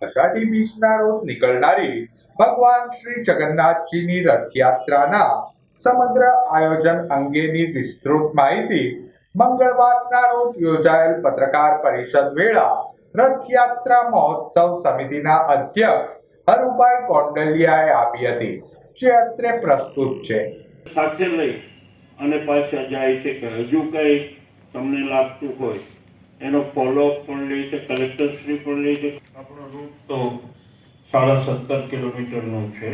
અષાઢી બીજના રોજ નીકળનારી ભગવાન શ્રી જગન્નાથજીની રથયાત્રાના સમગ્ર આયોજન અંગેની વિસ્તૃત માહિતી મંગળવારના રોજ યોજાયેલ પત્રકાર પરિષદ વેળા રથયાત્રા મહોત્સવ સમિતિના અધ્યક્ષ હરુભાઈ કોંડલિયાએ આપી હતી. જે અત્રે પ્રસ્તુત છે. સાથે લઈ અને પાછા જાય છે કે હજુ કંઈ તમને લાગતું હોય એનો ફોલોઅપ પણ લે છે કલેક્ટરશ્રી પણ લે છે. આપણો રૂટ તો સાડા સત્તર કિલોમીટરનો છે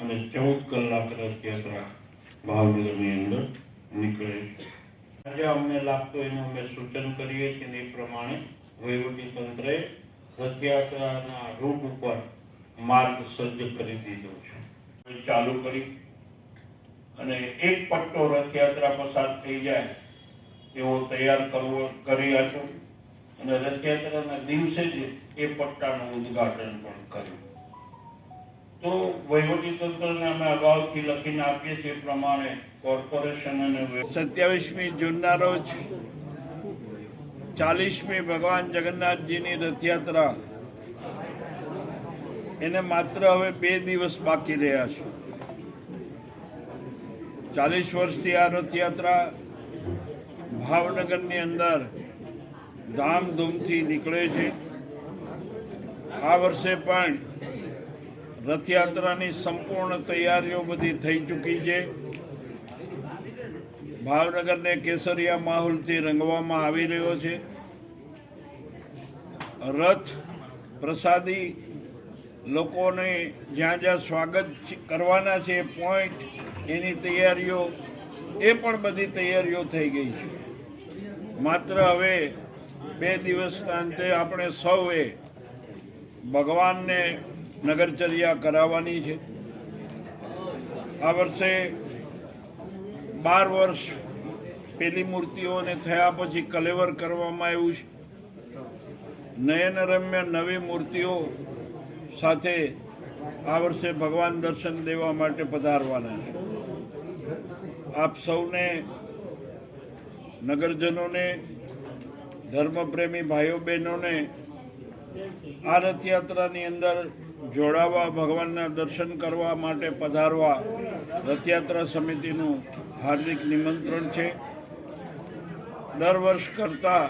અને ચૌદ કલાક રથયાત્રા ભાવનગરની અંદર નીકળે છે. આજે અમને લાગતું એનું અમે સૂચન કરીએ છીએ એ પ્રમાણે વહીવટીતંત્રએ રથયાત્રાના રૂટ ઉપર માર્ગ સજ્જ કરી દીધો છે. ચાલુ કરી અને એક પટ્ટો રથયાત્રા પસાર થઈ જાય એવો તૈયાર કરવો કરી હતો અને રથયાત્રાના દિવસે જ એ પટ્ટાનું ઉદઘાટન પણ કર્યું. તો વહીવટી તંત્રને અમે અગાઉથી લખીને આપીએ છીએ પ્રમાણે કોર્પોરેશન અને સત્યાવીસમી જૂનના રોજ ચાલીસમી ભગવાન જગન્નાથજીની રથયાત્રા. એને માત્ર હવે બે દિવસ બાકી રહ્યા છે. ચાલીસ વર્ષથી આ રથયાત્રા ભાવનગરની અંદર ધામધૂમથી નીકળે છે. આ વર્ષે પણ રથયાત્રાની સંપૂર્ણ તૈયારીઓ બધી થઈ ચૂકી છે. ભાવનગરને કેસરિયા માહોલથી રંગવામાં આવી રહ્યો છે. રથ પ્રસાદી લોકોને જ્યાં જ્યાં સ્વાગત કરવાના છે પોઈન્ટ એની તૈયારીઓ, એ પણ બધી તૈયારીઓ થઈ ગઈ છે. માત્ર હવે બે દિવસના અંતે આપણે સૌએ ભગવાનને નગરચર્યા કરાવવાની છે. આ વર્ષે બાર વર્ષ પેલી મૂર્તિઓને થયા પછી કલેવર કરવામાં આવ્યું છે. નયનરમ્ય નવી મૂર્તિઓ સાથે આ વર્ષે ભગવાન દર્શન દેવા માટે પધારવાના છે. આપ સૌને નગરજનોને, ધર્મપ્રેમી ભાઈઓ બહેનોને આ રથયાત્રાની અંદર જોડાવા, ભગવાનના દર્શન કરવા માટે પધારવા રથયાત્રા સમિતિનું હાર્દિક નિમંત્રણ છે. દર વર્ષ કરતાં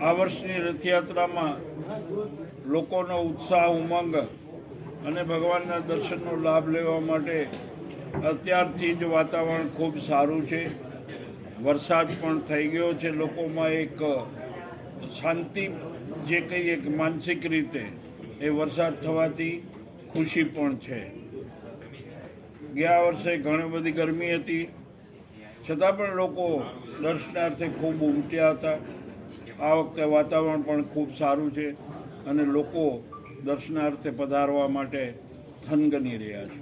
આ વર્ષની રથયાત્રામાં લોકોનો ઉત્સાહ, ઉમંગ અને ભગવાનના દર્શનનો લાભ લેવા માટે અત્યારથી જ વાતાવરણ ખૂબ સારું છે. વરસાદ પણ થઈ ગયો છે. લોકોમાં એક શાંતિ જે કંઈ એક માનસિક રીતે એ વરસાદ થવાથી ખુશી પણ છે. ગયા વર્ષે ઘણી બધી ગરમી હતી. છતાં પણ લોકો દર્શનાર્થે ખૂબ ઉમટ્યા હતા. આ વખતે વાતાવરણ પણ ખૂબ સારું છે અને લોકો દર્શનાર્થે પધારવા માટે થનગની રહ્યા છે.